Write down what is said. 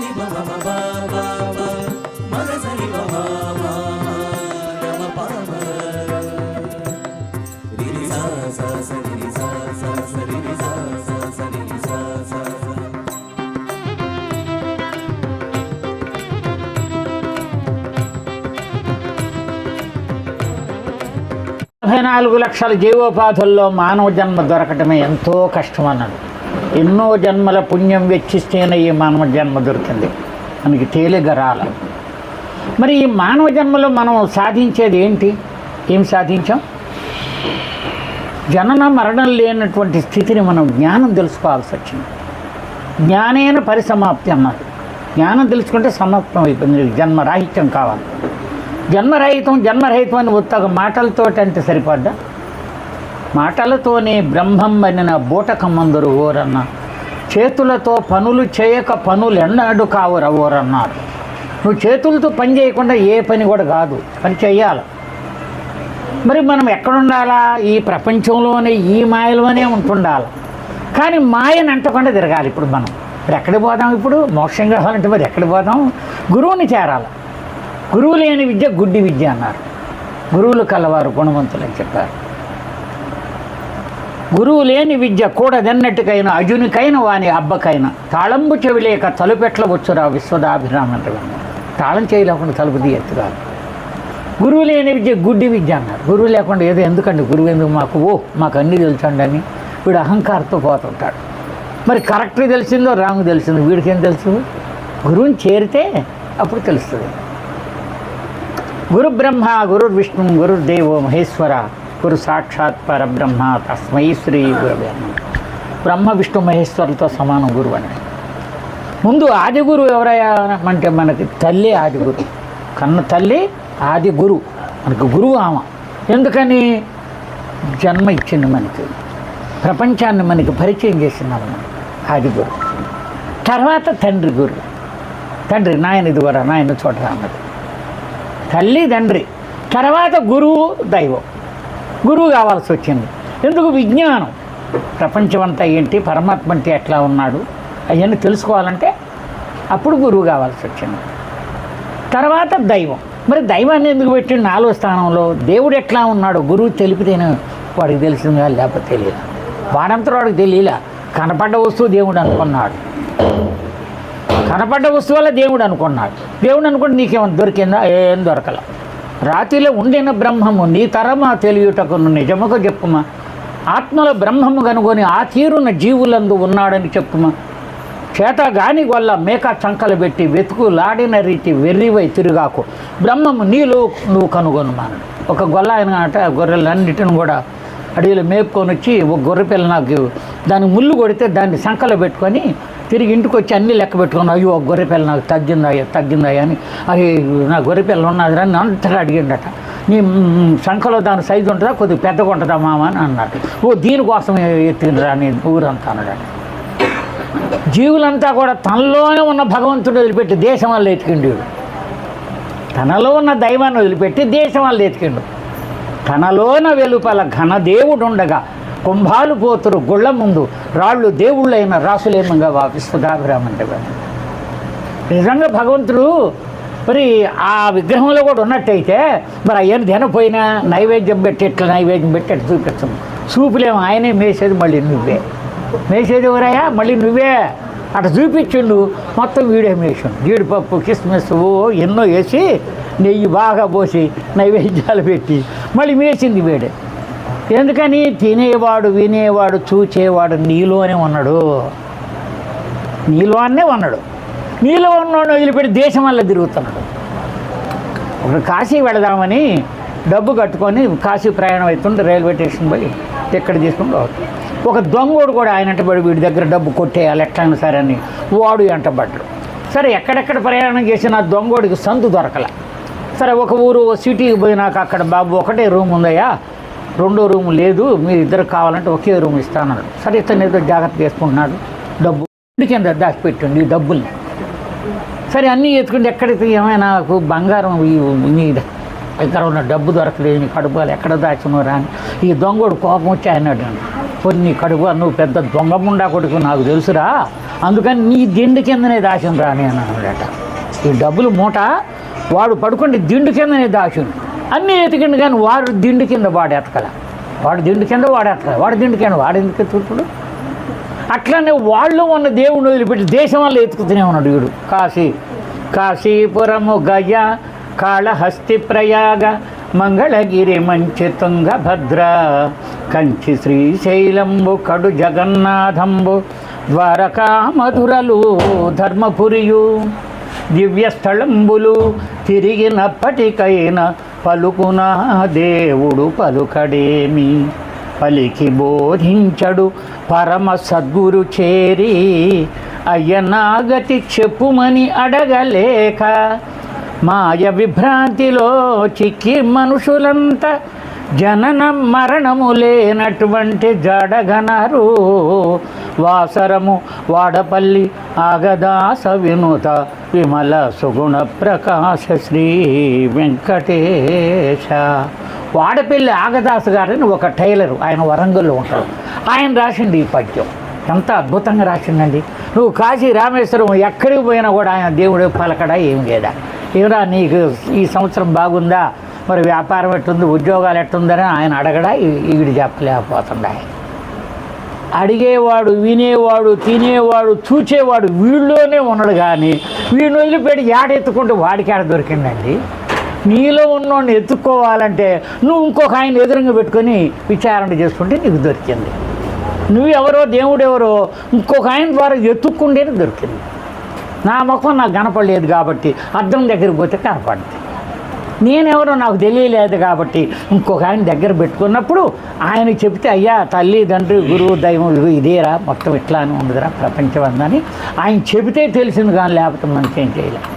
సని మమ మగ మమ పమ రిరి సా సా సరి సా సా సరి సా సా సరి సా సా నాలుగు లక్షల జీవోపాధుల్లో మానవ జన్మ దొరకటమే ఎంతో కష్టం అన్నాడు ఎన్నో జన్మల పుణ్యం వెచ్చిస్తేనే ఈ మానవ జన్మ దొరికింది. మనకి తేలిక రాల మరి ఈ మానవ జన్మలో మనం సాధించేది ఏంటి? ఏం సాధించాం? జనన మరణం లేనటువంటి స్థితిని మనం జ్ఞానం తెలుసుకోవాల్సి వచ్చింది. జ్ఞానేన పరిసమాప్తి అన్నారు. జ్ఞానం తెలుసుకుంటే సమాప్తం అయిపోయింది. జన్మరాహిత్యం కావాలి. జన్మరహితం జన్మరహితం అని ఉత్తగ మాటలతో అంటే సరిపడ్డా మాటలతోనే బ్రహ్మం అనిన బూటకమందరు ఓరన్న. చేతులతో పనులు చేయక పనులు ఎన్నాడు కావురా ఓరన్నారు. నువ్వు చేతులతో పని చేయకుండా ఏ పని కూడా కాదు పని చేయాలి మరి మనం ఎక్కడుండాలా? ఈ ప్రపంచంలోనే ఈ మాయలోనే ఉంటుండాలి. కానీ మాయను అంటకుండా తిరగాలి ఇప్పుడు మనం. ఇప్పుడు ఎక్కడికి పోదాం ఇప్పుడు? మోక్షం కావాలంటే మరి ఎక్కడికి పోదాం? గురువుని చేరాలి. గురువు లేని విద్య గుడ్డి విద్య అన్నారు. గురువులు కలవారు గుణవంతులు అని చెప్పారు. గురువు లేని విద్య కూడదన్నట్టుకైన అజునికైన వాని అబ్బకైన. తాళంబు చెవిలేక తలుపెట్ల వచ్చురా విశ్వదాభిరామ తాళం చేయలేకుండా తలుపు తీయత్తు కాదు గురువు లేని విద్య గుడ్డి విద్య అన్నారు. గురువు లేకుండా ఏదో ఎందుకండి? గురువు ఎందుకు మాకు? ఓ మాకు అన్నీ తెలుసండి అని వీడు అహంకారంతో పోతుంటాడు. మరి కరెక్ట్ తెలిసిందో రాంగ్ తెలిసిందో వీడికి ఏం తెలుసు? గురువుని చేరితే అప్పుడు తెలుస్తుంది. గురు బ్రహ్మ గురు విష్ణు గురుర్దేవో మహేశ్వర గురు సాక్షాత్ పరబ్రహ్మ తస్మై శ్రీ గురవే బ్రహ్మ విష్ణు మహేశ్వరులతో సమానం గురువు అని. ముందు ఆది గురువు ఎవరయ్యా అంటే మనకి తల్లి ఆది గురు కన్న తల్లి ఆది గురు మనకు గురువు ఆమె. ఎందుకని? జన్మ ఇచ్చింది మనకి. ప్రపంచాన్ని మనకి పరిచయం చేసింది ఆమె. ఆదిగురు. తర్వాత తండ్రి గురు. తండ్రి నాయన ఇదిగోరా నాయన చూడరా అన్నది తల్లి తండ్రి. తర్వాత గురువు దైవం. గురువు కావాల్సి వచ్చింది. ఎందుకు విజ్ఞానం? ప్రపంచం అంతా ఏంటి? పరమాత్మ అంటే ఎట్లా ఉన్నాడు? అవన్నీ తెలుసుకోవాలంటే అప్పుడు గురువు కావాల్సి వచ్చింది. తర్వాత దైవం. మరి దైవాన్ని ఎందుకు పెట్టిండు? నాలుగో స్థానంలో దేవుడు ఎట్లా ఉన్నాడు? గురువు తెలిపితేనే వాడికి తెలిసిందా లేకపోతే తెలియదు? వాడంతా వాడికి తెలియలే? కనపడ్డ వస్తువు దేవుడు అనుకున్నాడు. కనపడ్డ వస్తువు వల్ల దేవుడు అనుకున్నాడు. దేవుడు అనుకుంటే నీకేమైనా దొరికిందా? ఏం దొరకలే. రాతిలో ఉండిన బ్రహ్మము నీ తరమా తెలియుటకు నిజముగా చెప్పుమా. ఆత్మల బ్రహ్మము కనుగొని ఆ తీరున జీవులందు ఉన్నాడని చెప్పుమా. చేత గాని వల్ల మేక చంకలు పెట్టి వెతుకు లాడిన రీతి వెర్రివై తిరుగాకు. బ్రహ్మము నీలో నువ్వు కనుగొనుమాను ఒక గొల్ల ఆయన అట గొర్రెలన్నిటిని కూడా అడవిలో మేపుకొని వచ్చి ఒక గొర్రె పిల్ల నాకు దాన్ని ముళ్ళు కొడితే దాన్ని సంకలో పెట్టుకొని తిరిగి ఇంటికి వచ్చి అన్నీ లెక్క పెట్టుకున్నాను అయ్యో ఒక గొర్రె పిల్ల నాకు తగ్గిందయ్యా తగ్గిందయ్యా అని. అది నా గొర్రె పిల్ల ఉన్నది అని అంతగా అడిగిండట నీ శంఖలో సంఖలో దాని సైజు ఉంటుందా? కొద్దిగా పెద్దగా ఉంటుందా మామ అని అన్నాడు ఓ దీనికోసం ఎత్తిండ్రా నేను ఊరంతా అన్నాడు జీవులంతా కూడా తనలోనే ఉన్న భగవంతుడు వదిలిపెట్టి దేశం వాళ్ళు ఎతికిండు తనలో ఉన్న దైవాన్ని వదిలిపెట్టి దేశం వాళ్ళు ఎతికిండు తనలోన వెలుపల ఘన దేవుడు ఉండగా కుంభాలు పోతురు గుళ్ళ ముందు. రాళ్ళు దేవుళ్ళైన రాసులేమంగా వాపిస్తూ గాభిరామంటే నిజంగా భగవంతుడు మరి ఆ విగ్రహంలో కూడా ఉన్నట్టయితే మరి అయ్యను తినపోయినా నైవేద్యం పెట్టి ఇట్లా నైవేద్యం పెట్టి అట్లా చూపించము. చూపులేమో ఆయనే మేసేది మళ్ళీ నువ్వే. మేసేది ఎవరయ్యా? మళ్ళీ నువ్వే. అట్లా చూపించిండు. మొత్తం వీడే మేసాం జీడిపప్పు కిస్మిస్ ఓ ఎన్నో వేసి నెయ్యి బాగా పోసి నైవేద్యాలు పెట్టి మళ్ళీ మేసింది వీడే. ఎందుకని తినేవాడు వినేవాడు చూచేవాడు నీలోనే ఉన్నాడు. నీలోనే ఉన్నాడు. నీలో ఉన్నాడు వదిలిపెట్టి దేశం వల్ల తిరుగుతున్నాడు. ఇప్పుడు కాశీ వెళదామని డబ్బు కట్టుకొని కాశీ ప్రయాణం అవుతుంటే రైల్వే స్టేషన్ పోయి ఎక్కడ తీసుకుని రావచ్చు ఒక దొంగోడు కూడా ఆయన అంటబడి వీడి దగ్గర డబ్బు కొట్టేయాలి ఎట్లయినా సరే అని వాడు అంటబడ్డాడు సరే ఎక్కడెక్కడ ప్రయాణం చేసిన దొంగోడికి సందు దొరకలే. సరే ఒక ఊరు సిటీకి పోయినాక అక్కడ బాబు ఒకటే రూమ్ ఉందయ్యా. రెండో రూమ్ లేదు మీరు ఇద్దరు కావాలంటే ఒకే రూమ్ ఇస్తానన్నాడు. సరే ఇతను ఏదో జాగ్రత్త చేసుకుంటున్నాడు డబ్బు. ఇంటి కింద దాచిపెట్టండి ఈ డబ్బుల్ని. సరే అన్నీ ఎత్తుకుంటే ఎక్కడైతే ఏమైనా బంగారం ఈ- నీ దగ్గర ఉన్న డబ్బు దొరకలేదు నీ కడుపులు ఎక్కడ దాచున్నారా అని. ఈ దొంగోడు కోపం వచ్చి అన్నాడు. కొన్ని కడుపు నువ్వు పెద్ద దొంగ ముండా కొడుకు నాకు తెలుసురా. అందుకని నీ దిండు కిందనే దాచిన రాని అని అన్నాడట. ఈ డబ్బులు మూట వాడు పడుకుంటే దిండు కిందనే దాచును అన్నీ ఎతికిండు కానీ వాడు దిండు కింద వాడు ఎతకల వాడు దిండు కింద వాడు ఎతకల వాడు దిండు కింద వాడు ఎందుకు ఎత్తుకుడు అట్లనే వాళ్ళు ఉన్న దేవుని వదిలిపెట్టి దేశం వల్ల ఎత్తుకుతూనే ఉన్నాడు వీడు. కాశీ కాశీపురము గయ కాళహస్తి ప్రయాగ మంగళగిరి మంచి తుంగభద్ర కంచి శ్రీశైలంబు కడు జగన్నాథంబు ద్వారకా మధురలు ధర్మపురియు దివ్యస్థలంబులు తిరిగినప్పటికైనా పలుకునా దేవుడు పలుకడేమి? పలికి బోధించడు పరమ సద్గురు చేరి అయ్యనాగతి చెప్పుమని అడగలేక మాయ విభ్రాంతిలో చిక్కి మనుషులంతా జననం మరణము లేనటువంటి జడగనరు. వాసరము వాడపల్లి ఆగదాస వినుత విమల సుగుణ ప్రకాశ శ్రీ వెంకటేశ. వాడపల్లి ఆగదాస్ గారని ఒక టైలరు ఆయన వరంగల్లో ఉంటారు ఆయన రాసింది ఈ పద్యం. ఎంత అద్భుతంగా రాసిందండి. నువ్వు కాశీ రామేశ్వరం ఎక్కడికి పోయినా కూడా ఆయన దేవుడు పలకడా ఏం లేదా? ఏమరా నీకు ఈ సంవత్సరం బాగుందా? మరి వ్యాపారం ఎట్టుంది? ఉద్యోగాలు ఎట్టుందని ఆయన అడగడా? ఈ- ఈవిడ చెప్పలేకపోతుండా అడిగేవాడు వినేవాడు తినేవాడు చూచేవాడు వీళ్ళలోనే ఉన్నాడు కానీ వీడిని వదిలిపెట్టి ఏడెత్తుకుంటే వాడికి ఆడ దొరికిందండి? నీలో ఉన్నోడిని ఎత్తుక్కోవాలంటే నువ్వు ఇంకొక ఆయన ఎదురుగా పెట్టుకొని విచారణ చేసుకుంటే నీకు దొరికింది. నువ్వెవరో దేవుడెవరో ఇంకొక ఆయన ద్వారా ఎత్తుక్కుంటేనే దొరికింది. నా ముఖం నాకు కనపడలేదు కాబట్టి అర్థం దగ్గరికి పోతే కనపడింది నేనెవరో నాకు తెలియలేదు కాబట్టి ఇంకొక ఆయన దగ్గర పెట్టుకున్నప్పుడు ఆయన చెప్తే అయ్యా తల్లి తండ్రి గురువు దైవం ఇదేరా మొత్తం ఇట్లా అని ఉండదురా ప్రపంచం అందని. ఆయన చెబితే తెలిసింది కానీ లేకపోతే మనకేం చేయలేదు